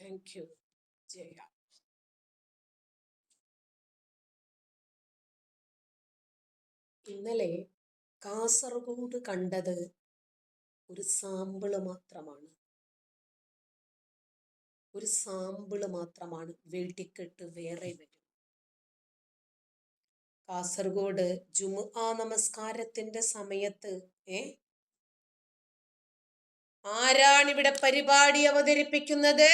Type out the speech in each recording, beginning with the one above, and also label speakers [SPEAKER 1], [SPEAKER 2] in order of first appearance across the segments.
[SPEAKER 1] Thank you Jaya. ഇന്നലെ കാസർഗോഡ് കണ്ടത് ഒരു സാമ്പിൾ മാത്രമാണ്. ഒരു സാമ്പിൾ മാത്രമാണ് വെടിക്കെട്ട് വേറെ വരും. കാസർഗോഡ് ജുമുഅ നമസ്കാരത്തിന്റെ സമയത്ത് ഏ ആരാണിവിടെ പരിപാടി അവതരിപ്പിക്കുന്നത്?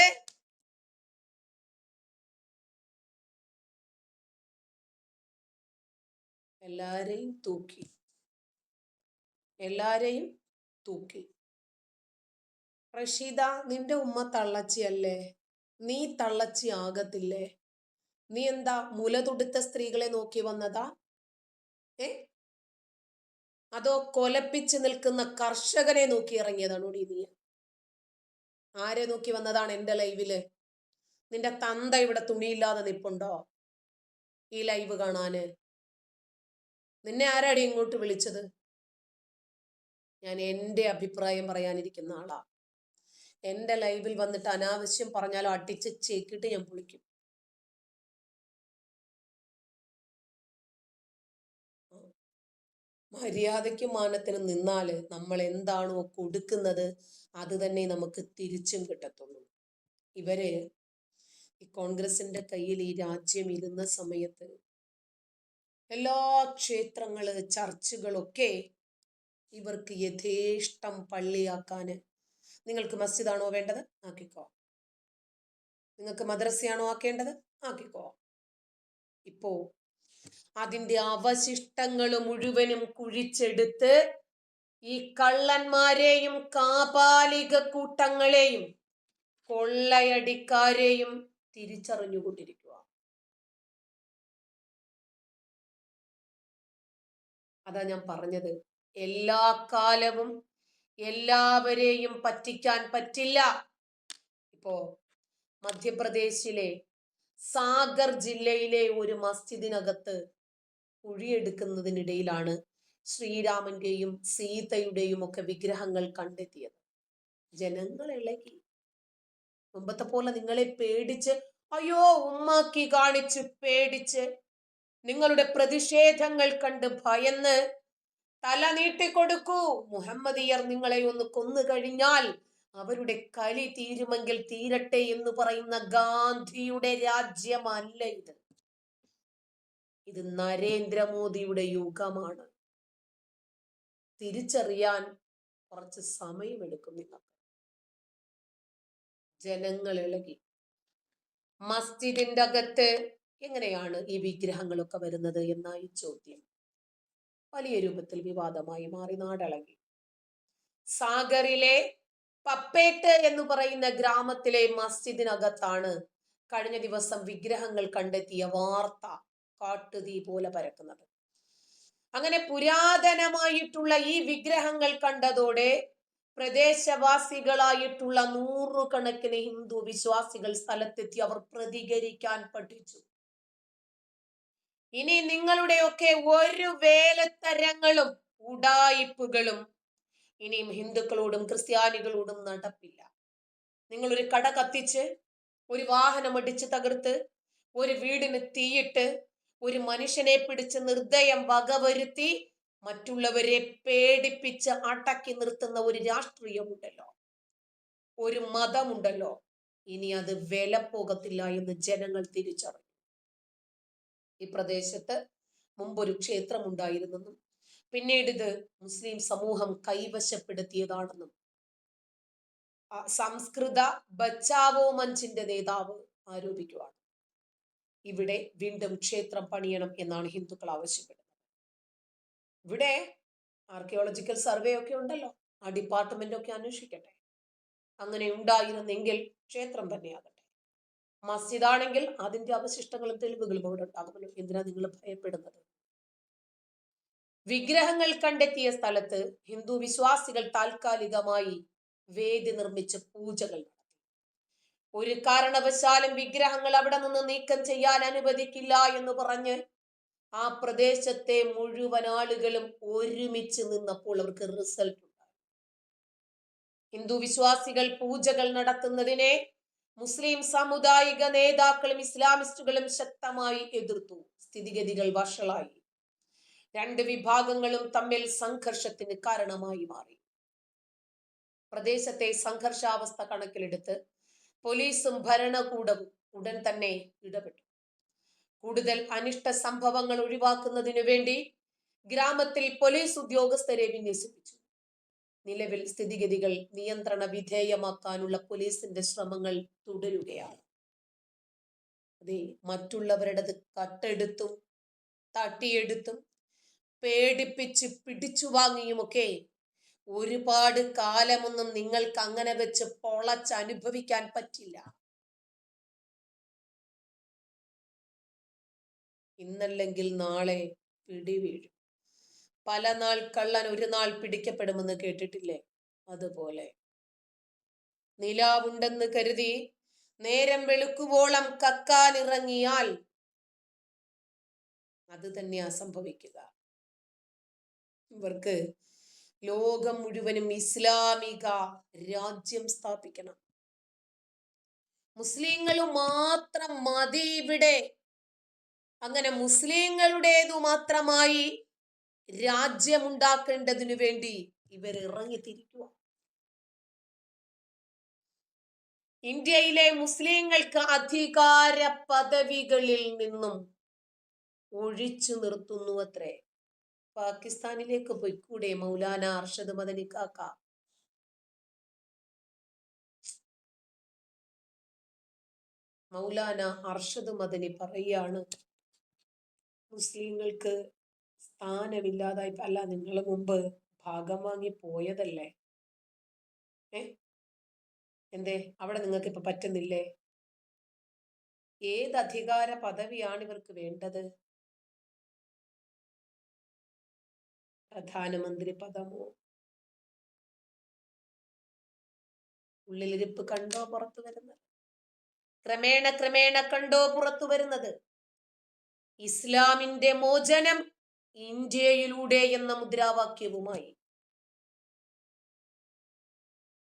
[SPEAKER 1] എല്ലാരെയും തൂക്കി. എല്ലാരെയും തൂക്കി. റഷീദ നിന്റെ ഉമ്മ തള്ളച്ചിയല്ലേ? നീ തള്ളച്ചി ആകത്തില്ലേ? നീ എന്താ മുല തുടുത്ത സ്ത്രീകളെ നോക്കി വന്നതാ? ഏ? അതോ കൊലപ്പിച്ച് നിൽക്കുന്ന കർഷകനെ നോക്കി ഇറങ്ങിയതാണോ നീ? ആരെ നോക്കി വന്നതാണ് എന്റെ ലൈവിൽ നിന്റെ തന്ത ഇവിടെ തുണിയില്ലാതെ നിപ്പുണ്ടോ? ഈ ലൈവ് കാണാന് നിന്നെ ആരാടി ഇങ്ങോട്ട് വിളിച്ചത്? ഞാൻ എന്റെ അഭിപ്രായം പറയാനിരിക്കുന്ന ആളാ. എന്റെ ലൈവിൽ വന്നിട്ട് അനാവശ്യം പറഞ്ഞാലോ അടിച്ച് ചേക്കിട്ട് ഞാൻ പൊളിക്കും. മര്യാദയ്ക്കും മാനത്തിനും നിന്നാൽ നമ്മൾ എന്താണോ കൊടുക്കുന്നത്? അത് തന്നെ നമുക്ക് തിരിച്ചും കിട്ടത്തുള്ളൂ. ഇവർ ഈ കോൺഗ്രസിന്റെ കയ്യിൽ ഈ രാജ്യം ഇരുന്ന സമയത്ത് എല്ലാ ക്ഷേത്രങ്ങൾ ചർച്ചുകളൊക്കെ ഇവർക്ക് യഥേഷ്ടം പള്ളിയാക്കാന് നിങ്ങൾക്ക് മസ്ജിദാണോ വേണ്ടത്? ആക്കിക്കോ. നിങ്ങൾക്ക് മദ്രസയാണോ ആക്കേണ്ടത്? ആക്കിക്കോ. ഇപ്പോ അതിന്റെ അവശിഷ്ടങ്ങൾ മുഴുവനും കുഴിച്ചെടുത്ത് ഈ കള്ളന്മാരെയും കാപാലിക കൂട്ടങ്ങളെയും കൊള്ളയടിക്കാരെയും തിരിച്ചറിഞ്ഞുകൊണ്ടിരിക്കുക അതാ ഞാൻ പറഞ്ഞത്. എല്ലാ കാലവും എല്ലാവരെയും പറ്റിക്കാൻ പറ്റില്ല. ഇപ്പോ മധ്യപ്രദേശിലെ സാഗർ ജില്ലയിലെ ഒരു മസ്ജിദിനകത്ത് കുഴിയെടുക്കുന്നതിനിടയിലാണ് ശ്രീരാമന്റെയും സീതയുടെയും ഒക്കെ വിഗ്രഹങ്ങൾ കണ്ടെത്തിയത്. ജനങ്ങൾ ഇളകി. മുമ്പത്തെ പോലെ നിങ്ങളെ പേടിച്ച് അയ്യോ ഉമ്മാക്കി കാണിച്ച് പേടിച്ച് നിങ്ങളുടെ പ്രതിഷേധങ്ങൾ കണ്ട് ഭയന്ന് തല നീട്ടിക്കൊടുക്കൂ മുഹമ്മദിയർ നിങ്ങളെ ഒന്ന് കൊന്നു കഴിഞ്ഞാൽ അവരുടെ കലി തീരുമെങ്കിൽ തീരട്ടെ എന്ന് പറയുന്ന ഗാന്ധിയുടെ രാജ്യമല്ല ഇത്. ഇത് നരേന്ദ്രമോദിയുടെ യുഗമാണ്. തിരിച്ചറിയാൻ കുറച്ച് സമയമെടുക്കും നിങ്ങൾക്ക് ജനങ്ങൾ ഇളകി. മസ്ജിദിന്റെ അകത്ത് എങ്ങനെയാണ് ഈ വിഗ്രഹങ്ങളൊക്കെ വരുന്നത് എന്നായി ചോദ്യം. വലിയ രൂപത്തിൽ വിവാദമായി മാറി നാടളകി. സാഗറിലെ പപ്പേട്ട് എന്ന് പറയുന്ന ഗ്രാമത്തിലെ മസ്ജിദിനകത്താണ് കഴിഞ്ഞ ദിവസം വിഗ്രഹങ്ങൾ കണ്ടെത്തിയ വാർത്ത. കാട്ടുതീ പോലെ പരക്കുന്നത്. അങ്ങനെ പുരാതനമായിട്ടുള്ള ഈ വിഗ്രഹങ്ങൾ കണ്ടതോടെ പ്രദേശവാസികളായിട്ടുള്ള നൂറുകണക്കിന് ഹിന്ദു വിശ്വാസികൾ സ്ഥലത്തെത്തി അവർ പ്രതികരിക്കാൻ പഠിച്ചു. ഇനി നിങ്ങളുടെയൊക്കെ ഒരു വേലത്തരങ്ങളും ഉടായിപ്പുകളും ഇനിയും ഹിന്ദുക്കളോടും ക്രിസ്ത്യാനികളോടും നടപ്പില്ല. നിങ്ങളൊരു കട കത്തിച്ച് ഒരു വാഹനം അടിച്ച് തകർത്ത് ഒരു വീടിന് തീയിട്ട് ഒരു മനുഷ്യനെ പിടിച്ച് നിർദ്ദയം വകവരുത്തി മറ്റുള്ളവരെ പേടിപ്പിച്ച് അടക്കി നിർത്തുന്ന ഒരു രാഷ്ട്രീയമുണ്ടല്ലോ. ഒരു മതമുണ്ടല്ലോ. ഇനി അത് വില പോകത്തില്ല എന്ന് ജനങ്ങൾ തിരിച്ചറിഞ്ഞു. ഈ പ്രദേശത്ത് മുമ്പൊരു ക്ഷേത്രം ഉണ്ടായിരുന്നെന്നും പിന്നീട് ഇത് മുസ്ലിം സമൂഹം കൈവശപ്പെടുത്തിയതാണെന്നും. സംസ്കൃത ബച്ചാവോ മഞ്ചിന്റെ നേതാവ് ആരോപിക്കുവാണ്. ഇവിടെ വീണ്ടും ക്ഷേത്രം പണിയണം എന്നാണ് ഹിന്ദുക്കൾ ആവശ്യപ്പെടുന്നത്. ഇവിടെ ആർക്കിയോളജിക്കൽ സർവേ ഒക്കെ ഉണ്ടല്ലോ. ആ ഡിപ്പാർട്ട്മെന്റ് ഒക്കെ അന്വേഷിക്കട്ടെ. അങ്ങനെ ഉണ്ടായിരുന്നെങ്കിൽ ക്ഷേത്രം തന്നെയാകട്ടെ. മസ്ജിദ് ആണെങ്കിൽ അതിന്റെ അവശിഷ്ടങ്ങളും തെളിവുകളും അവിടെ ഉണ്ടാകുമല്ലോ. എന്തിനാ നിങ്ങൾ ഭയപ്പെടുന്നത്? വിഗ്രഹങ്ങൾ കണ്ടെത്തിയ സ്ഥലത്ത് ഹിന്ദു വിശ്വാസികൾ താൽക്കാലികമായി വേദി നിർമ്മിച്ച് പൂജകൾ ഒരു കാരണവശാലും വിഗ്രഹങ്ങൾ അവിടെ നിന്ന് നീക്കം ചെയ്യാൻ അനുവദിക്കില്ല എന്ന് പറഞ്ഞ് ആ പ്രദേശത്തെ മുഴുവൻ ആളുകളും ഒരുമിച്ച് നിന്നപ്പോൾ അവർക്ക് റിസൾട്ട് ഉണ്ടായി. ഹിന്ദു വിശ്വാസികൾ പൂജകൾ നടത്തുന്നതിനെ മുസ്ലിം സാമുദായിക നേതാക്കളും ഇസ്ലാമിസ്റ്റുകളും ശക്തമായി എതിർത്തു. സ്ഥിതിഗതികൾ വഷളായി. രണ്ട് വിഭാഗങ്ങളും തമ്മിൽ സംഘർഷത്തിന് കാരണമായി മാറി. പ്രദേശത്തെ സംഘർഷാവസ്ഥ കണക്കിലെടുത്ത് പോലീസും ഭരണകൂടവും ഉടൻ തന്നെ ഇടപെട്ടു. കൂടുതൽ അനിഷ്ട സംഭവങ്ങൾ ഒഴിവാക്കുന്നതിനു വേണ്ടി ഗ്രാമത്തിൽ പോലീസ് ഉദ്യോഗസ്ഥരെ വിന്യസിപ്പിച്ചു. നിലവിൽ സ്ഥിതിഗതികൾ നിയന്ത്രണ വിധേയമാക്കാനുള്ള പോലീസിന്റെ ശ്രമങ്ങൾ തുടരുകയാണ്. അതെ മറ്റുള്ളവരുടേത് കട്ടെടുത്തും തട്ടിയെടുത്തും പേടിപ്പിച്ച് പിടിച്ചു വാങ്ങിയുമൊക്കെ ഒരുപാട് കാലമൊന്നും നിങ്ങൾക്ക് അങ്ങനെ വെച്ച് പൊളച്ച് അനുഭവിക്കാൻ പറ്റില്ല. ഇന്നല്ലെങ്കിൽ നാളെ പിടിവീഴും. പല നാൾ കള്ളൻ ഒരു നാൾ പിടിക്കപ്പെടുമെന്ന് കേട്ടിട്ടില്ലേ? അതുപോലെ. നിലാവുണ്ടെന്ന് കരുതി നേരം വെളുക്കുവോളം കക്കാനിറങ്ങിയാൽ അത് തന്നെയാ സംഭവിക്കുക. ഇവർക്ക് ലോകം മുഴുവനും ഇസ്ലാമിക രാജ്യം സ്ഥാപിക്കണം. മുസ്ലിങ്ങൾ മാത്രം മതി ഇവിടെ. അങ്ങനെ മുസ്ലിങ്ങളുടേതു മാത്രമായി രാജ്യമുണ്ടാക്കേണ്ടതിനു വേണ്ടി ഇവർ ഇറങ്ങിത്തിരിക്കുക ഇന്ത്യയിലെ മുസ്ലിങ്ങൾക്ക് അധികാര പദവികളിൽ നിന്നും ഒഴിച്ചു നിർത്തുന്നു അത്രേ പാകിസ്ഥാനിലേക്ക് പൊയ്ക്കൂടെ മൗലാന അർഷദ് മദനി കാക്ക? മൗലാന അർഷദ് മദനി പറയാണ് മുസ്ലിങ്ങൾക്ക് സ്ഥാനമില്ലാതായി അല്ല നിങ്ങൾ മുമ്പ് ഭാഗം വാങ്ങി പോയതല്ലേ? ഏ? എന്തേ? അവിടെ നിങ്ങൾക്ക് ഇപ്പൊ പറ്റുന്നില്ലേ? ഏത് അധികാര പദവിയാണ് ഇവർക്ക് വേണ്ടത്? പ്രധാനമന്ത്രി പദമോ ഉള്ളിലിരിപ്പ് കണ്ടോ പുറത്തു വരുന്നത്? ക്രമേണ ക്രമേണ കണ്ടോ പുറത്തു വരുന്നത്? ഇസ്ലാമിന്റെ മോചനം ഇന്ത്യയിലൂടെ എന്ന മുദ്രാവാക്യവുമായി.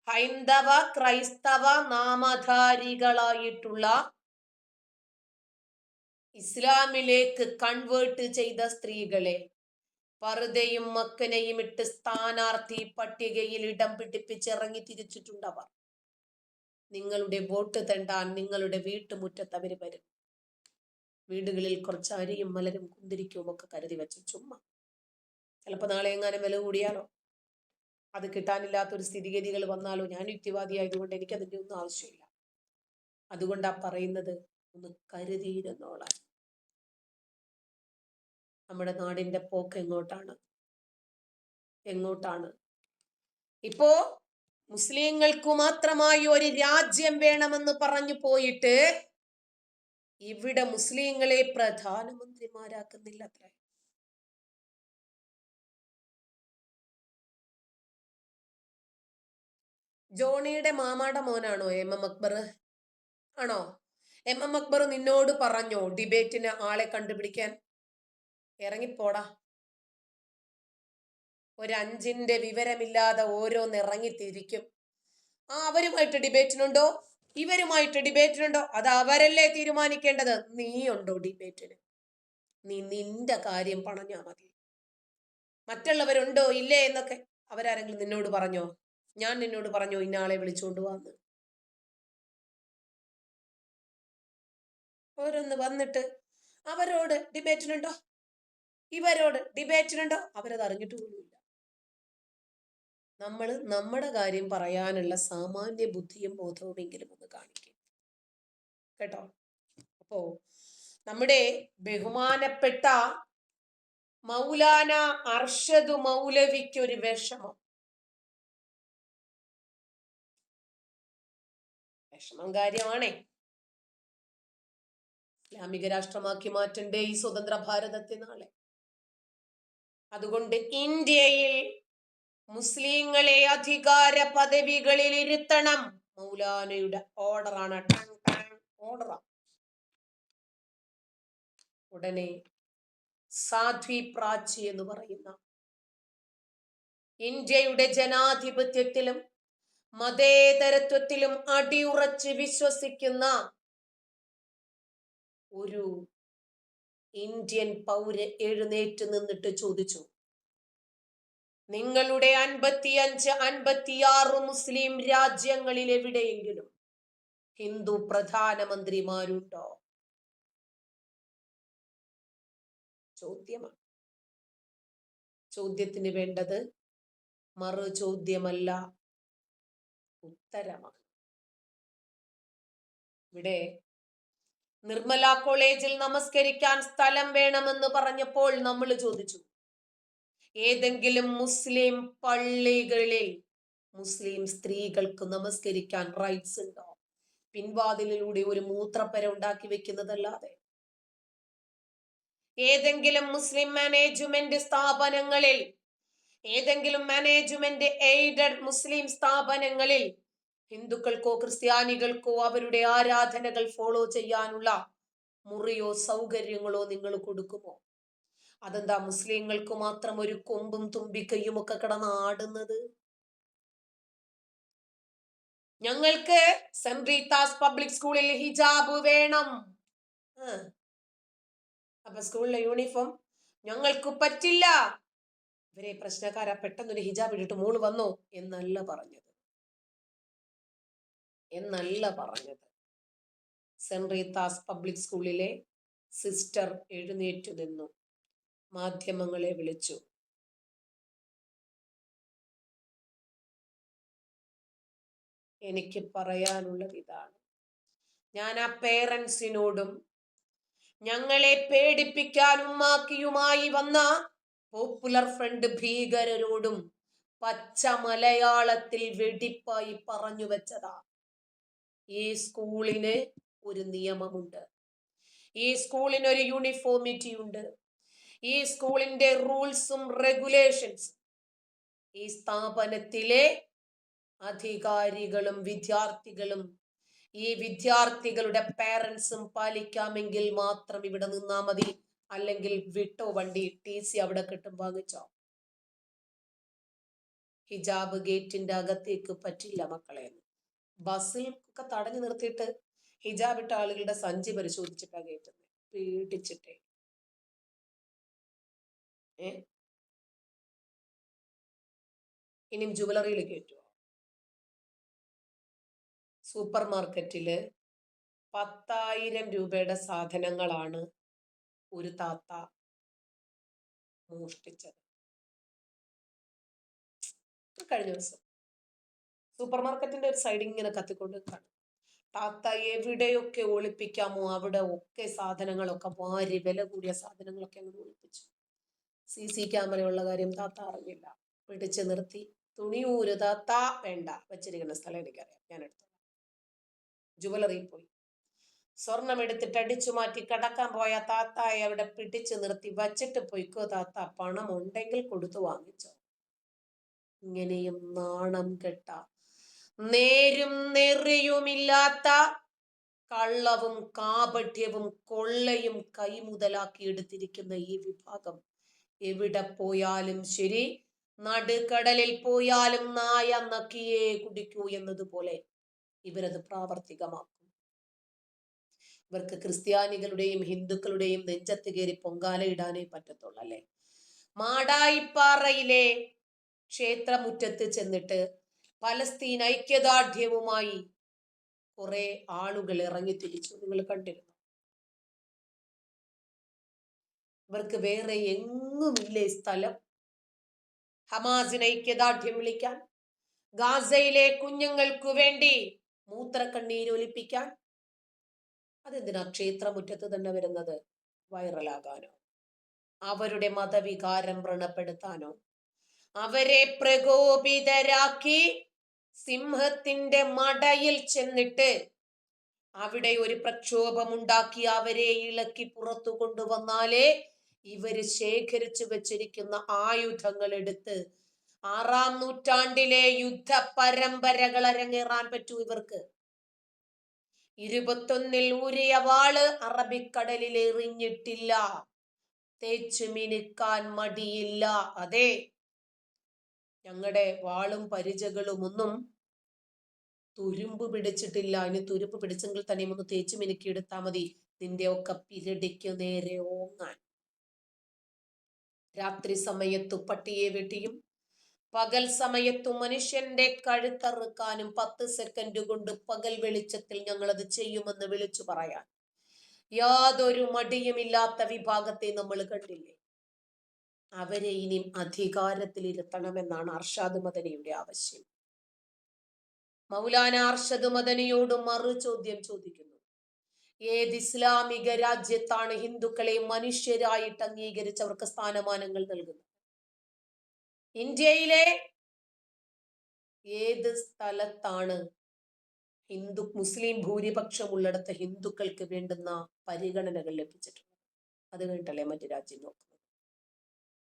[SPEAKER 1] ഹൈന്ദവ ക്രൈസ്തവ നാമധാരികളായിട്ടുള്ള ഇസ്ലാമിലേക്ക് കൺവേർട്ട് ചെയ്ത സ്ത്രീകളെ പറുതയും മക്കനെയും ഇട്ട് സ്ഥാനാർത്ഥി പട്ടികയിൽ ഇടം പിടിപ്പിച്ച് ഇറങ്ങി തിരിച്ചിട്ടുണ്ടവർ. നിങ്ങളുടെ വോട്ട് തെണ്ടാൻ നിങ്ങളുടെ വീട്ടുമുറ്റത്ത് അവർ വരും. വീടുകളിൽ കുറച്ച് അരിയും മലരും കുന്തിരിക്കവും ഒക്കെ കരുതി വെച്ച ചുമ്മാ. ചിലപ്പോൾ നാളെ എങ്ങാനും വില കൂടിയാലോ? അത് കിട്ടാനില്ലാത്തൊരു സ്ഥിതിഗതികൾ വന്നാലോ? ഞാൻ യുക്തിവാദി ആയതുകൊണ്ട് എനിക്ക് അതിന്റെ ഒന്നും ആവശ്യമില്ല. അതുകൊണ്ടാ പറയുന്നത് ഒന്ന് കരുതിയിരുന്നോളാൻ. നമ്മുടെ നാടിന്റെ പോക്ക് എങ്ങോട്ടാണ്? എങ്ങോട്ടാണ്? ഇപ്പോ മുസ്ലിങ്ങൾക്ക് മാത്രമായി ഒരു രാജ്യം വേണമെന്ന് പറഞ്ഞു പോയിട്ട് ഇവിടെ മുസ്ലിങ്ങളെ പ്രധാനമന്ത്രിമാരാക്കുന്നില്ല അത്ര. ജോണിയുടെ മാമാടെ മോനാണോ എം എം അക്ബർ? ആണോ? എം എം അക്ബർ നിന്നോട് പറഞ്ഞോ ഡിബേറ്റിന് ആളെ കണ്ടുപിടിക്കാൻ? ഇറങ്ങിപ്പോടാ. ഒരഞ്ചിന്റെ വിവരമില്ലാതെ ഓരോന്ന് ഇറങ്ങിത്തിരിക്കും. ആ അവരുമായിട്ട് ഡിബേറ്റിനുണ്ടോ? ഇവരുമായിട്ട് ഡിബേറ്റിനുണ്ടോ? അത് അവരല്ലേ തീരുമാനിക്കേണ്ടത്? നീയുണ്ടോ ഡിബേറ്റിന്? നീ നിന്റെ കാര്യം പറഞ്ഞാ മതി. മറ്റുള്ളവരുണ്ടോ ഇല്ലേ എന്നൊക്കെ അവരാരെങ്കിലും നിന്നോട് പറഞ്ഞോ? ഞാൻ നിന്നോട് പറഞ്ഞോ ഇന്നാളെ വിളിച്ചുകൊണ്ട് വന്ന്? ഓരോന്ന് വന്നിട്ട് അവരോട് ഡിബേറ്റിനുണ്ടോ? ഇവരോട് ഡിബേറ്റിനുണ്ടോ? അവരത് അറിഞ്ഞിട്ട് പോലുമില്ല നമ്മൾ നമ്മുടെ കാര്യം പറയാനുള്ള സാമാന്യ ബുദ്ധിയും ബോധവുമെങ്കിലും ഒന്ന് കാണിക്കും. കേട്ടോ? അപ്പോ നമ്മുടെ ബഹുമാനപ്പെട്ട മൗലാന അർഷദ് മൗലവിക്കൊരു വിഷമം. വിഷമം കാര്യമാണേ. ഇസ്ലാമിക രാഷ്ട്രമാക്കി മാറ്റണ്ടേ ഈ സ്വതന്ത്ര ഭാരതത്തെ നാളെ? അതുകൊണ്ട് ഇന്ത്യയിൽ മുസ്ലിങ്ങളെ അധികാര പദവികളിൽ ഇരുത്തണം. മൗലാനയുടെ ഓർഡറാണ് ആണ്. ഉടനെ സാധ്വി പ്രാച്ചി എന്ന് പറയുന്ന ഇന്ത്യയുടെ ജനാധിപത്യത്തിലും മതേതരത്വത്തിലും അടിയുറച്ച് വിശ്വസിക്കുന്ന ഒരു ഇന്ത്യൻ പൗര എഴുന്നേറ്റ് നിന്നിട്ട് ചോദിച്ചു. നിങ്ങളുടെ അൻപത്തിയഞ്ച് അൻപത്തിയാറ് മുസ്ലിം രാജ്യങ്ങളിൽ എവിടെയെങ്കിലും ഹിന്ദു പ്രധാനമന്ത്രിമാരുണ്ടോ? ചോദ്യമാണ്. ചോദ്യത്തിന് വേണ്ടത് മറു ചോദ്യമല്ല ഉത്തരമാണ്. ഇവിടെ നിർമ്മല കോളേജിൽ നമസ്കരിക്കാൻ സ്ഥലം വേണമെന്ന് പറഞ്ഞപ്പോൾ നമ്മൾ ചോദിച്ചു ഏതെങ്കിലും മുസ്ലിം പള്ളികളിൽ മുസ്ലിം സ്ത്രീകൾക്ക് നമസ്കരിക്കാൻ റൈറ്റ്സ് ഉണ്ടോ? പിൻവാതിലിലൂടെ ഒരു മൂത്രപ്പര ഉണ്ടാക്കി വെക്കുന്നതല്ലാതെ. ഏതെങ്കിലും മുസ്ലിം മാനേജ്മെന്റ് സ്ഥാപനങ്ങളിൽ ഏതെങ്കിലും മാനേജ്മെന്റ് എയ്ഡഡ് മുസ്ലിം സ്ഥാപനങ്ങളിൽ ഹിന്ദുക്കൾക്കോ ക്രിസ്ത്യാനികൾക്കോ അവരുടെ ആരാധനകൾ ഫോളോ ചെയ്യാനുള്ള മുറിയോ സൗകര്യങ്ങളോ നിങ്ങൾ കൊടുക്കുമോ? അതെന്താ മുസ്ലിങ്ങൾക്ക് മാത്രം ഒരു കൊമ്പും തുമ്പിക്കയും ഒക്കെ കിടന്ന് ആടുന്നത്? ഞങ്ങൾക്ക് സെന്റ് പബ്ലിക് സ്കൂളിൽ ഹിജാബ് വേണം. അപ്പൊ സ്കൂളിലെ യൂണിഫോം ഞങ്ങൾക്ക് പറ്റില്ല. ഇവരെ പ്രശ്നക്കാരാ പെട്ടെന്നൊരു ഹിജാബ് ഇട്ടിട്ട് മോൾ വന്നോ എന്നല്ല പറഞ്ഞത്. എന്നല്ല പറഞ്ഞത്. സെന്റ് റീത്താസ് പബ്ലിക് സ്കൂളിലെ സിസ്റ്റർ എഴുന്നേറ്റു നിന്നു. മാധ്യമങ്ങളെ വിളിച്ചു. എനിക്ക് പറയാനുള്ളത് ഇതാണ്. ഞാൻ ആ പേരൻസിനോടും ഞങ്ങളെ പേടിപ്പിക്കാൻ മാക്കിയുമായി വന്ന പോപ്പുലർ ഫ്രണ്ട് ഭീകരരോടും പച്ച മലയാളത്തിൽ വെടിപ്പായി പറഞ്ഞു വെച്ചതാ. ഈ സ്കൂളിന് ഒരു നിയമമുണ്ട്. ഈ സ്കൂളിന് ഒരു യൂണിഫോമിറ്റി ഉണ്ട്. ഈ സ്കൂളിന്റെ റൂൾസും റെഗുലേഷൻസും ഈ സ്ഥാപനത്തിലെ അധികാരികളും വിദ്യാർത്ഥികളും ഈ വിദ്യാർത്ഥികളുടെ പേരൻസും പാലിക്കാമെങ്കിൽ മാത്രം ഇവിടെ നിന്നാ മതി. അല്ലെങ്കിൽ വിട്ടോ വണ്ടി ടി സി അവിടെ കിട്ടും വാങ്ങിച്ചോ. ഹിജാബ് ഗേറ്റിന്റെ അകത്തേക്ക് പറ്റില്ല മക്കളെ. ബസ്സിൽ ഒക്കെ തടഞ്ഞു നിർത്തിയിട്ട് ഹിജാബ് ഇട്ട ആളുകളുടെ സഞ്ചി പരിശോധിച്ചിട്ടാ കയറ്റുന്നത് പീഡിച്ചിട്ടേ ഏ? ഇനിയും ജുവലറിയിൽ കയറ്റുമോ സൂപ്പർ മാർക്കറ്റിൽ പത്തായിരം രൂപയുടെ സാധനങ്ങളാണ് ഒരു താത്ത മോഷ്ടിച്ചത്. കഴിഞ്ഞ ദിവസം. സൂപ്പർ മാർക്കറ്റിന്റെ ഒരു സൈഡ് ഇങ്ങനെ കത്തിക്കൊണ്ട് കാണും താത്ത എവിടെയൊക്കെ ഒളിപ്പിക്കാമോ? അവിടെ ഒക്കെ സാധനങ്ങളൊക്കെ വാരി വില കൂടിയ സാധനങ്ങളൊക്കെ അങ്ങോട്ട് ഒളിപ്പിച്ചു. സി സി ക്യാമറയുള്ള കാര്യം താത്ത അറിഞ്ഞില്ല. പിടിച്ചു നിർത്തി. തുണിയൂര് താത്ത. വേണ്ട. വെച്ചിരിക്കുന്ന സ്ഥലം എനിക്കറിയാം. ഞാൻ എടുത്തു ജുവലറിയിൽ പോയി. സ്വർണം എടുത്തിട്ട് അടിച്ചു മാറ്റി കടക്കാൻ പോയ താത്തായെ അവിടെ പിടിച്ചു നിർത്തി. വച്ചിട്ട് പൊയ്ക്കോ താത്ത. പണം ഉണ്ടെങ്കിൽ കൊടുത്തു വാങ്ങിച്ചോ. ഇങ്ങനെയും നാണം കെട്ട. നേരും നെറിയുമില്ലാത്ത കള്ളവും കാപഠ്യവും കൊള്ളയും കൈമുതലാക്കി എടുത്തിരിക്കുന്ന ഈ വിഭാഗം. എവിടെ പോയാലും ശരി നടുക്കടലിൽ പോയാലും നായ നക്കിയേ കുടിക്കൂ എന്നതുപോലെ ഇവരത് പ്രാവർത്തികമാക്കും. ഇവർക്ക് ക്രിസ്ത്യാനികളുടെയും ഹിന്ദുക്കളുടെയും നെഞ്ചത്ത് കയറി പൊങ്കാലയിടാനേ പറ്റത്തുള്ളൂ അല്ലെ? മാടായിപ്പാറയിലെ ക്ഷേത്രമുറ്റത്ത് ചെന്നിട്ട് പലസ്തീൻ ഐക്യദാർഢ്യവുമായി കുറെ ആളുകൾ ഇറങ്ങി തിരിച്ചു. നിങ്ങൾ കണ്ടിരുന്നു. ഇവർക്ക് വേറെ എങ്ങുമില്ലേ സ്ഥലം. ഹമാസിന് ഐക്യദാർഢ്യം വിളിക്കാൻ ഗാസയിലെ കുഞ്ഞുങ്ങൾക്കു വേണ്ടി മൂത്രക്കണ്ണീരൊലിപ്പിക്കാൻ അതെന്തിനാ ക്ഷേത്രമുറ്റത്ത് തന്നെ വരുന്നത്? വൈറലാകാനോ? അവരുടെ മതവികാരം വ്രണപ്പെടുത്താനോ? അവരെ പ്രകോപിതരാക്കി സിംഹത്തിന്റെ മടയിൽ ചെന്നിട്ട് അവിടെ ഒരു പ്രക്ഷോഭമുണ്ടാക്കി അവരെ ഇളക്കി പുറത്തു കൊണ്ടുവന്നാലേ ഇവർ ശേഖരിച്ചു വെച്ചിരിക്കുന്ന ആയുധങ്ങൾ എടുത്ത് ആറാം നൂറ്റാണ്ടിലെ യുദ്ധ പരമ്പരകൾ അരങ്ങേറാൻ പറ്റൂ ഇവർക്ക്. ഇരുപത്തൊന്നിൽ ഊരിയ വാൾ അറബിക്കടലിൽ എറിഞ്ഞിട്ടില്ല. തേച്ചു മിനുക്കാൻ മടിയില്ല. അതെ ഞങ്ങളുടെ വാളും പരിചകളും ഒന്നും തുരുമ്പ് പിടിച്ചിട്ടില്ല. ഇനി തുരുമ്പ് പിടിച്ചെങ്കിൽ തന്നെ ഒന്ന് തേച്ചു മിനുക്കി എടുത്താൽ മതി. നിന്റെ ഒക്കെ പിരടിക്ക് നേരെ ഓങ്ങാൻ. രാത്രി സമയത്തു പട്ടിയെ വെട്ടിയും പകൽ സമയത്തു മനുഷ്യന്റെ കഴുത്തറുക്കാനും പത്ത് സെക്കൻഡ് കൊണ്ട് പകൽ വെളിച്ചത്തിൽ ഞങ്ങൾ അത് ചെയ്യുമെന്ന് വിളിച്ചു പറയാൻ. യാതൊരു മടിയുമില്ലാത്ത വിഭാഗത്തെ നമ്മൾ കണ്ടില്ലേ? അവരെ ഇനി അധികാരത്തിലിരുത്തണമെന്നാണ് അർഷാദ് മദനിയുടെ ആവശ്യം. മൗലാന അർഷദ് മദനിയോട് മറു ചോദ്യം ചോദിക്കുന്നു. ഏത് ഇസ്ലാമിക രാജ്യത്താണ് ഹിന്ദുക്കളെ മനുഷ്യരായിട്ട് അംഗീകരിച്ചവർക്ക് സ്ഥാനമാനങ്ങൾ നൽകുന്നത്? ഇന്ത്യയിലെ ഏത് സ്ഥലത്താണ് ഹിന്ദു മുസ്ലിം ഭൂരിപക്ഷം ഉള്ളിടത്ത് ഹിന്ദുക്കൾക്ക് വേണ്ടുന്ന പരിഗണനകൾ ലഭിച്ചിട്ടുള്ളത്? അത് കഴിഞ്ഞിട്ടല്ലേ മറ്റു രാജ്യം നോക്കുന്നത്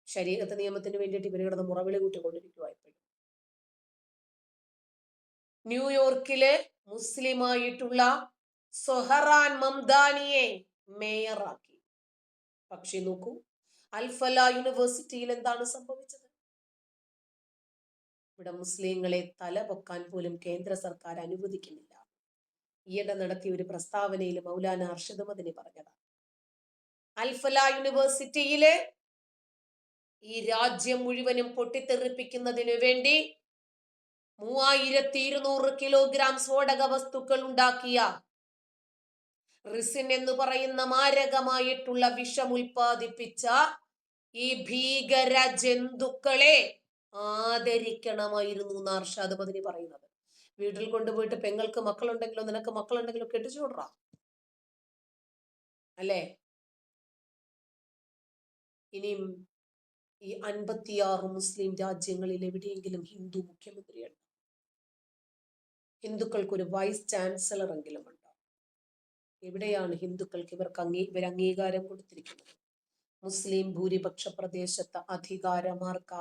[SPEAKER 1] ശരീരത്തെ നിയമത്തിന് വേണ്ടിയിട്ട് ഇവർ കിടന്ന് മുറവിളി കൂട്ടിക്കൊണ്ടിരിക്കുക ന്യൂയോർക്കിലെ മുസ്ലിമായിട്ടുള്ള സൊഹറാൻ മംദാനിയെ മേയറാക്കി. പക്ഷെ നോക്കൂ അൽഫല യൂണിവേഴ്സിറ്റിയിൽ എന്താണ് സംഭവിച്ചത്? ഇവിടെ മുസ്ലിങ്ങളെ തല പൊക്കാൻ പോലും കേന്ദ്ര സർക്കാർ അനുവദിക്കുന്നില്ല. ഈയിടെ നടത്തിയ ഒരു പ്രസ്താവനയിൽ മൗലാന അർഷദ് മദിനി പറഞ്ഞതാണ്. അൽഫല യൂണിവേഴ്സിറ്റിയിൽ ഈ രാജ്യം മുഴുവനും പൊട്ടിത്തെറിപ്പിക്കുന്നതിന് വേണ്ടി മൂവായിരത്തി ഇരുന്നൂറ് കിലോഗ്രാം സ്ഫോടക വസ്തുക്കൾ ഉണ്ടാക്കിയ റിസിൻ എന്ന് പറയുന്ന മാരകമായിട്ടുള്ള വിഷം ഉൽപ്പാദിപ്പിച്ച ഈ ഭീകര ജന്തുക്കളെ ആദരിക്കണമായിരുന്നു എന്ന് അർഷാദ് പതിനി പറയുന്നത്. വീട്ടിൽ കൊണ്ടുപോയിട്ട് പെങ്ങൾക്ക് മക്കളുണ്ടെങ്കിലോ നിനക്ക് മക്കളുണ്ടെങ്കിലോ കെട്ടിച്ചു കൊടുറ അല്ലേ? ഇനിയും ഈ അൻപത്തിയാറ് മുസ്ലിം രാജ്യങ്ങളിൽ എവിടെയെങ്കിലും ഹിന്ദു മുഖ്യമന്ത്രിയുണ്ട്? ഹിന്ദുക്കൾക്ക് ഒരു വൈസ് ചാൻസലർ എങ്കിലും ഉണ്ട്? എവിടെയാണ് ഹിന്ദുക്കൾക്ക് ഇവർക്ക് അംഗീ ഇവർ അംഗീകാരം കൊടുത്തിരിക്കുന്നത്? മുസ്ലിം ഭൂരിപക്ഷ പ്രദേശത്ത് അധികാരമാർക്ക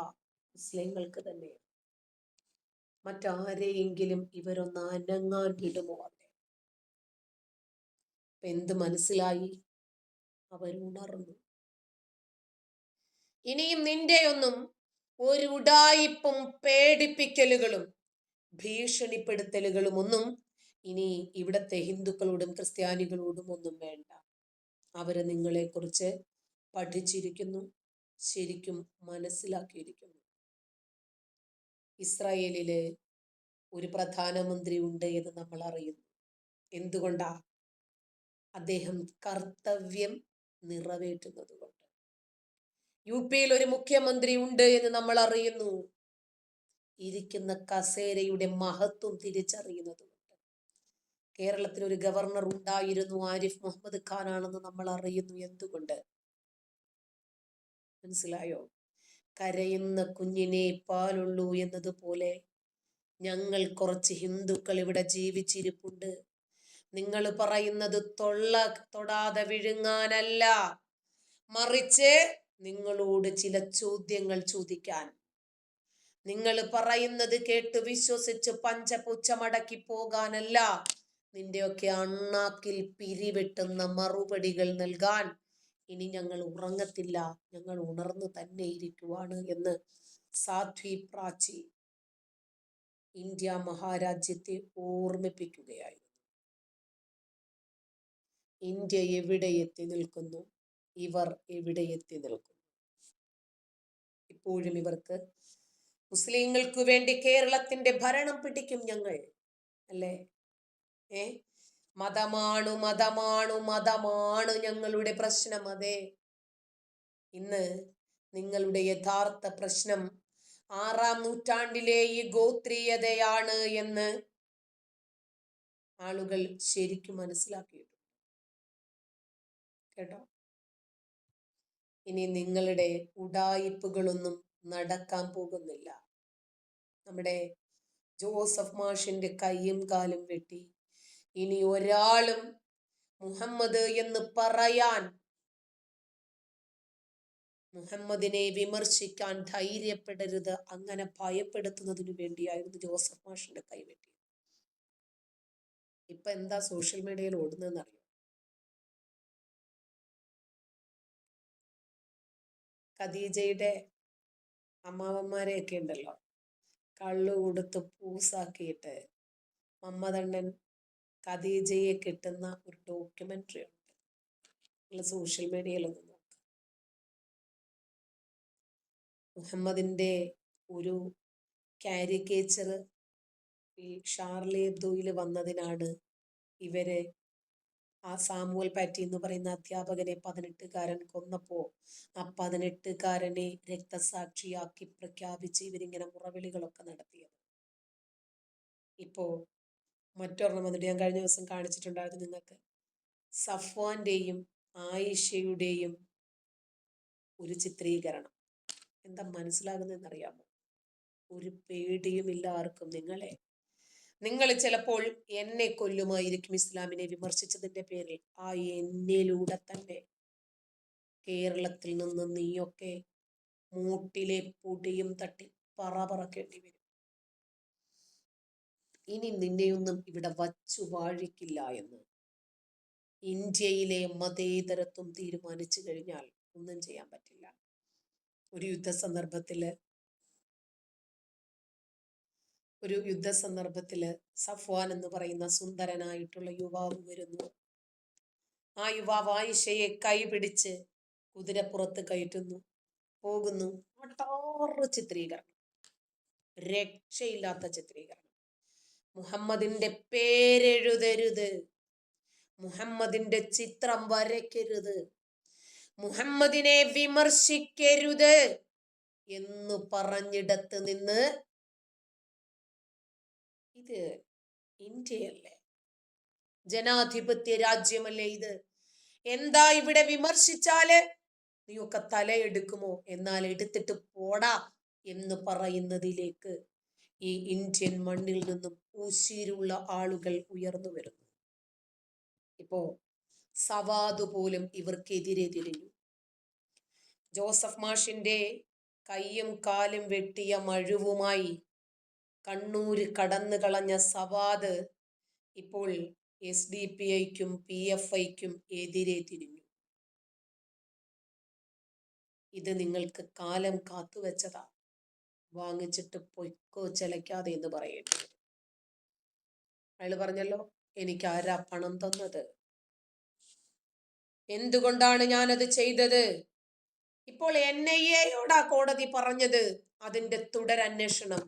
[SPEAKER 1] മുസ്ലിങ്ങൾക്ക് തന്നെയാണ് മറ്റാരെയെങ്കിലും ഇവരൊന്ന് അനങ്ങാൻ വിടുമോ അവിടെ? എന്ത് മനസ്സിലായി? അവരുണർന്നു. ഇനിയും നിന്റെയൊന്നും ഒരു ഉടായിപ്പും പേടിപ്പിക്കലുകളും ഭീഷണിപ്പെടുത്തലുകളും ഒന്നും ഇനി ഇവിടത്തെ ഹിന്ദുക്കളോടും ക്രിസ്ത്യാനികളോടും ഒന്നും വേണ്ട. അവർ നിങ്ങളെക്കുറിച്ച് പഠിച്ചിരിക്കുന്നു ശരിക്കും മനസ്സിലാക്കിയിരിക്കുന്നു. ഇസ്രായേലിൽ ഒരു പ്രധാനമന്ത്രി ഉണ്ട് എന്ന് നമ്മൾ അറിയുന്നു. എന്തുകൊണ്ടാ? അദ്ദേഹം കർത്തവ്യം നിറവേറ്റുന്നത് കൊണ്ട് യു പിയിൽ ഒരു മുഖ്യമന്ത്രി ഉണ്ട് എന്ന് നമ്മൾ അറിയുന്നു. ഇരിക്കുന്ന കസേരയുടെ മഹത്വം തിരിച്ചറിയുന്നത് കേരളത്തിൽ ഒരു ഗവർണർ ഉണ്ടായിരുന്നു ആരിഫ് മുഹമ്മദ് ഖാൻ ആണെന്ന് നമ്മൾ അറിയുന്നു എന്തുകൊണ്ട്? മനസ്സിലായോ? കരയുന്ന കുഞ്ഞിനെ പാലുള്ളൂ എന്നതുപോലെ ഞങ്ങൾ കുറച്ച് ഹിന്ദുക്കൾ ഇവിടെ ജീവിച്ചിരിപ്പുണ്ട്. നിങ്ങൾ പറയുന്നത് തൊള്ള തൊടാതെ വിഴുങ്ങാനല്ല മറിച്ച് നിങ്ങളോട് ചില ചോദ്യങ്ങൾ ചോദിക്കാൻ. നിങ്ങൾ പറയുന്നത് കേട്ട് വിശ്വസിച്ച് പഞ്ചപുച്ഛമടക്കി പോകാനല്ല. നിന്റെയൊക്കെ അണ്ണാക്കിൽ പിരിവെട്ടുന്ന മറുപടികൾ നൽകാൻ. ഇനി ഞങ്ങൾ ഉറങ്ങത്തില്ല. ഞങ്ങൾ ഉണർന്നു തന്നെ ഇരിക്കുവാണ് എന്ന് സാധ്വി പ്രാചി ഇന്ത്യ മഹാരാജ്യത്തെ ഓർമ്മിപ്പിക്കുകയായിരുന്നു. ഇന്ത്യ എവിടെ എത്തി നിൽക്കുന്നു? ഇവർ എവിടെ എത്തി നിൽക്കുന്നു? ഇപ്പോഴും ഇവർക്ക്. മുസ്ലിങ്ങൾക്ക് വേണ്ടി കേരളത്തിന്റെ ഭരണം പിടിക്കും ഞങ്ങൾ. അല്ലേ? ഏ? മതമാണു മതമാണു മതമാണ് ഞങ്ങളുടെ പ്രശ്നം അതെ. ഇന്ന് നിങ്ങളുടെ യഥാർത്ഥ പ്രശ്നം ആറാം നൂറ്റാണ്ടിലെ ഈ ഗോത്രീയതയാണ് എന്ന് ആളുകൾ ശരിക്കും മനസ്സിലാക്കിയിട്ടുണ്ട്. കേട്ടോ? ഇനി നിങ്ങളുടെ ഉടായിപ്പുകളൊന്നും നടക്കാൻ പോകുന്നില്ല. നമ്മുടെ ജോസഫ് മാഷിന്റെ കൈയും കാലും വെട്ടി ഇനി ഒരാളും മുഹമ്മദ് എന്ന് പറയാൻ മുഹമ്മദിനെ വിമർശിക്കാൻ ധൈര്യപ്പെടരുത് അങ്ങനെ ഭയപ്പെടുത്തുന്നതിന് വേണ്ടിയായിരുന്നു ജോസഫ് മാഷിന്റെ കൈവെട്ടി ഇപ്പൊ എന്താ സോഷ്യൽ മീഡിയയിൽ ഓടുന്നതെന്ന് അറിയോ ഖദീജയുടെ അമ്മാവന്മാരെയൊക്കെ ഉണ്ടല്ലോ. കള്ളു കൊടുത്ത് പൂസാക്കിയിട്ട് മമ്മദണ്ണൻ ഖദീജയെ കിട്ടുന്ന ഒരു ഡോക്യുമെന്ററി ഉണ്ട്. നിങ്ങൾ സോഷ്യൽ മീഡിയയിലൊന്ന് നോക്കുക മുഹമ്മദിന്റെ ഒരു കാരിക്കേച്ചർ ഈ ഷാർലി എബ്ദോയിൽ വന്നതിനാണ് ഇവർ ആ സാമുവൽ പാറ്റി എന്ന് പറയുന്ന അധ്യാപകനെ പതിനെട്ടുകാരൻ കൊന്നപ്പോ ആ പതിനെട്ടുകാരനെ രക്തസാക്ഷിയാക്കി പ്രഖ്യാപിച്ച് ഇവരിങ്ങനെ മുറവിളികളൊക്കെ നടത്തിയത്. ഇപ്പോ മറ്റൊരെണ്ണം വന്നിട്ട് ഞാൻ കഴിഞ്ഞ ദിവസം കാണിച്ചിട്ടുണ്ടായിരുന്നു നിങ്ങൾക്ക്. സഫ്വാന്റെയും ആയിഷയുടെയും ഒരു ചിത്രീകരണം. എന്താ മനസ്സിലാകുന്നതെന്ന് അറിയാമോ? ഒരു പേടിയുമില്ല ആർക്കും നിങ്ങളെ. നിങ്ങൾ ചിലപ്പോൾ എന്നെ കൊല്ലുമായിരിക്കും ഇസ്ലാമിനെ വിമർശിച്ചതിന്റെ പേരിൽ. ആ എന്നിലൂടെ തന്നെ കേരളത്തിൽ നിന്ന് നീയൊക്കെ മൂട്ടിലെ പൊടിയും തട്ടി പറ പറക്കേണ്ടി വരും. ഇനി നിന്നെയൊന്നും ഇവിടെ വച്ചു വാഴിക്കില്ല എന്ന് ഇന്ത്യയിലെ മതേതരത്വം തീരുമാനിച്ചു കഴിഞ്ഞാൽ ഒന്നും ചെയ്യാൻ പറ്റില്ല. ഒരു യുദ്ധ സന്ദർഭത്തിൽ ഒരു യുദ്ധ സന്ദർഭത്തിൽ സഫ്വാൻ എന്ന് പറയുന്ന സുന്ദരനായിട്ടുള്ള യുവാവ് വരുന്നു. ആ യുവാവ് ആയിഷയെ കൈപിടിച്ച് കുതിരപ്പുറത്ത് കയറ്റുന്നു. പോകുന്നു. അട്ടാറ് ചിത്രീകരണം. രക്ഷയില്ലാത്ത ചിത്രീകരണം. മുഹമ്മദിന്റെ പേരെഴുതരുത്. മുഹമ്മദിന്റെ ചിത്രം വരയ്ക്കരുത്. മുഹമ്മദിനെ വിമർശിക്കരുത്. എന്ന് പറഞ്ഞിടത്ത് നിന്ന് ഇത് ഇന്ത്യയല്ലേ? ജനാധിപത്യ രാജ്യമല്ലേ ഇത്? എന്താ ഇവിടെ വിമർശിച്ചാൽ? നീയൊക്കെ തലയെടുക്കുമോ? എന്നാൽ എടുത്തിട്ട് പോടാ എന്ന് പറയുന്നതിലേക്ക് ഈ ഇന്ത്യൻ മണ്ണിൽ നിന്നും ഊശീരുള്ള ആളുകൾ ഉയർന്നു വരുന്നു. ഇപ്പോ സവാദ് പോലും ഇവർക്കെതിരെ തിരിഞ്ഞു. ജോസഫ് മാഷിന്റെ കയ്യും കാലും വെട്ടിയ മഴുവുമായി കണ്ണൂര് കടന്നു കളഞ്ഞ സവാദ് ഇപ്പോൾ എസ് ഡി പി ഐക്കും പി എഫ് ഐക്കും എതിരെ തിരിഞ്ഞു. ഇത് നിങ്ങൾക്ക് കാലം കാത്തുവെച്ചതാ വാങ്ങിച്ചിട്ട് പൊയ്ക്കോ ചെലക്കാതെ എന്ന് പറയേണ്ടി അയാൾ പറഞ്ഞല്ലോ എനിക്ക് ആരാ പണം തന്നത്. എന്തുകൊണ്ടാണ് ഞാനത് ചെയ്തത്? ഇപ്പോൾ എൻ ഐ എയോടാ കോടതി പറഞ്ഞത്? അതിന്റെ തുടരന്വേഷണം.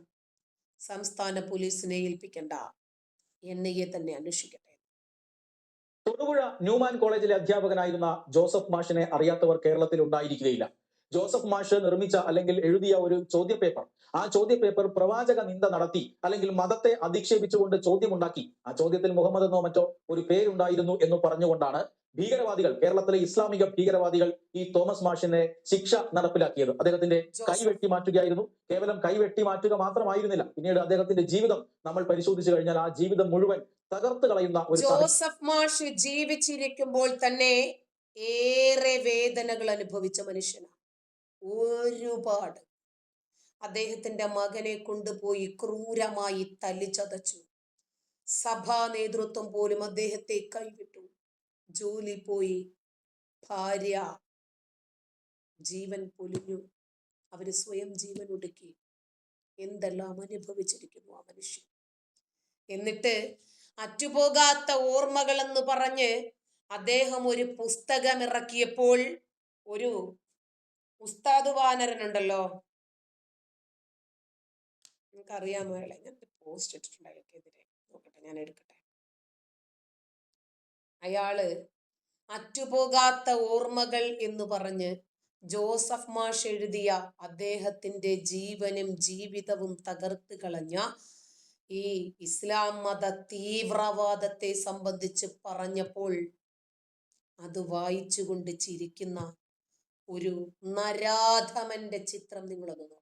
[SPEAKER 1] സംസ്ഥാന പോലീസിനെ ഏൽപ്പിക്കേണ്ട. എൻ ഐ എ തന്നെ അന്വേഷിക്കട്ടെ.
[SPEAKER 2] തൊടുപുഴ ന്യൂമാൻ കോളേജിലെ അധ്യാപകനായിരുന്ന ജോസഫ് മാഷിനെ അറിയാത്തവർ കേരളത്തിൽ ഉണ്ടായിരിക്കുകയില്ല. ജോസഫ് മാഷ് നിർമ്മിച്ച അല്ലെങ്കിൽ എഴുതിയ ഒരു ചോദ്യപേപ്പർ. ആ ചോദ്യപേപ്പർ പ്രവാചക നിന്ദ നടത്തി അല്ലെങ്കിൽ മതത്തെ അധിക്ഷേപിച്ചുകൊണ്ട് ചോദ്യമുണ്ടാക്കി. ആ ചോദ്യത്തിൽ മുഹമ്മദ് എന്നോ മറ്റോ ഒരു പേരുണ്ടായിരുന്നു എന്ന് പറഞ്ഞുകൊണ്ടാണ് ഭീകരവാദികൾ കേരളത്തിലെ ഇസ്ലാമിക ഭീകരവാദികൾ ഈ തോമസ് മാഷിനെ ശിക്ഷ നടപ്പിലാക്കിയത്. അദ്ദേഹത്തിന്റെ കൈ വെട്ടി മാറ്റുകയായിരുന്നു. കേവലം കൈ വെട്ടി മാറ്റുക മാത്രമായിരുന്നില്ല. പിന്നീട് അദ്ദേഹത്തിന്റെ ജീവിതം നമ്മൾ പരിശോധിച്ചു കഴിഞ്ഞാൽ ആ ജീവിതം മുഴുവൻ തകർത്ത് കളയുന്ന ഒരു
[SPEAKER 1] ജോസഫ് മാഷ് ജീവിച്ചിരിക്കുമ്പോൾ തന്നെ ഏറെ വേദനകൾ അനുഭവിച്ച മനുഷ്യനാണ് ഒരുപാട്. അദ്ദേഹത്തിന്റെ മകനെ കൊണ്ടുപോയി ക്രൂരമായി തല്ലിച്ചതച്ചു. സഭാ നേതൃത്വം പോലും അദ്ദേഹത്തെ കൈവിട്ടു ജോലി പോയി ഭാര്യ ജീവൻ പൊലിഞ്ഞു. അവർ സ്വയം ജീവൻ ഒടുക്കി. എന്തെല്ലാം അനുഭവിച്ചിരിക്കുന്നു ആ മനുഷ്യൻ. എന്നിട്ട് അറ്റുപോകാത്ത ഓർമ്മകൾ എന്ന് പറഞ്ഞ് അദ്ദേഹം ഒരു പുസ്തകം ഇറക്കിയപ്പോൾ ഒരു ഉസ്താദ് നിങ്ങൾക്ക് അറിയാമോ ഞാൻ പോസ്റ്റ് ഇട്ടിട്ടുണ്ട് നോക്കട്ടെ ഞാൻ എടുക്കട്ടെ. അയാൾ അറ്റുപോകാത്ത ഓർമ്മകൾ എന്ന് പറഞ്ഞ് ജോസഫ് മാഷ് എഴുതിയ അദ്ദേഹത്തിന്റെ ജീവനും ജീവിതവും തകർത്ത് കളഞ്ഞ ഈ ഇസ്ലാം മത തീവ്രവാദത്തെ സംബന്ധിച്ച് പറഞ്ഞപ്പോൾ അത് വായിച്ചുകൊണ്ട് ചിരിക്കുന്ന ഒരു നരാധമന്റെ ചിത്രം നിങ്ങളൊന്ന് നോക്കാം.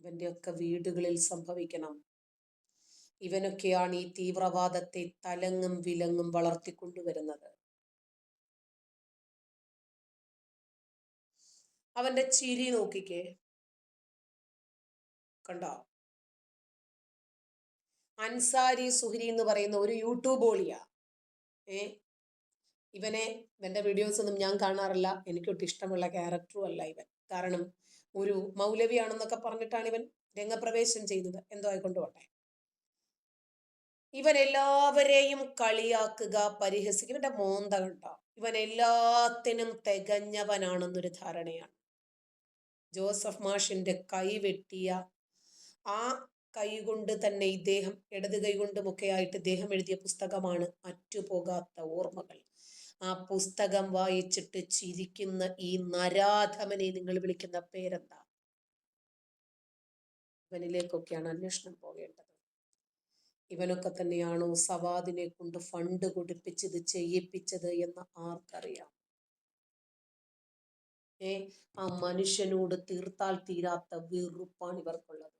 [SPEAKER 1] ഇവന്റെയൊക്കെ വീടുകളിൽ സംഭവിക്കണം. ഇവനൊക്കെയാണ് ഈ തീവ്രവാദത്തെ തലങ്ങും വിലങ്ങും വളർത്തിക്കൊണ്ടുവരുന്നത്. അവന്റെ ചിരി നോക്കിക്കേ. കണ്ടോ? അൻസാരി സുഹരി എന്ന് പറയുന്ന ഒരു യൂട്യൂബ് ഓളിയാ. ഏ? ഇവനെ ഇവന്റെ വീഡിയോസ് ഒന്നും ഞാൻ കാണാറില്ല. എനിക്കൊട്ട് ഇഷ്ടമുള്ള ക്യാരക്ടറും അല്ല ഇവൻ. കാരണം ഒരു മൗലവിയാണെന്നൊക്കെ പറഞ്ഞിട്ടാണ് ഇവൻ രംഗപ്രവേശം ചെയ്തത്. എന്തോ ആയിക്കൊണ്ട് പോട്ടെ ഇവൻ എല്ലാവരെയും കളിയാക്കുക പരിഹസിക്കുക. ഇവന്റെ മോന്ത കണ്ടോ? ഇവൻ എല്ലാത്തിനും തികഞ്ഞവനാണെന്നൊരു ധാരണയാണ്. ജോസഫ് മാഷിന്റെ കൈ വെട്ടിയ ആ കൈ കൊണ്ട് തന്നെ ഇദ്ദേഹം ഇടത് കൈ കൊണ്ടുമൊക്കെ ആയിട്ട് ഇദ്ദേഹം എഴുതിയ പുസ്തകമാണ് അറ്റുപോകാത്ത ഓർമ്മകൾ. ആ പുസ്തകം വായിച്ചിട്ട് ചിരിക്കുന്ന ഈ നരാധമനെ നിങ്ങൾ വിളിക്കുന്ന പേരെന്താ? ഇവനിലേക്കൊക്കെയാണ് അന്വേഷണം പോകേണ്ടത്. ഇവനൊക്കെ തന്നെയാണോ സവാദിനെ കൊണ്ട് ഫണ്ട് കൊടുപ്പിച്ച് ഇത് ചെയ്യിപ്പിച്ചത് എന്ന് ആർക്കറിയാം? ഏ ആ മനുഷ്യനോട് തീർത്താൽ തീരാത്ത വെറുപ്പാണ് ഇവർക്കുള്ളത്.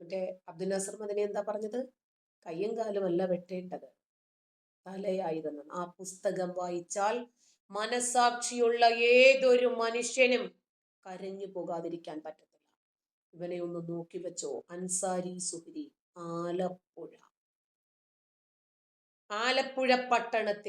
[SPEAKER 1] മറ്റേ അബ്ദുൽ നാസർ മദനി എന്താ പറഞ്ഞത്? കയ്യും കാലും അല്ല വെട്ടേണ്ടത്. തലയായിരുന്നു ആ പുസ്തകം വായിച്ചാൽ മനസാക്ഷിയുള്ള ഏതൊരു മനുഷ്യനും കരഞ്ഞു പോകാതിരിക്കാൻ പറ്റത്തില്ല. ഇവനെ ഒന്ന് നോക്കി വെച്ചോ. അൻസാരി സുഹരി. ആലപ്പുഴ. ആലപ്പുഴ പട്ടണത്തിൽ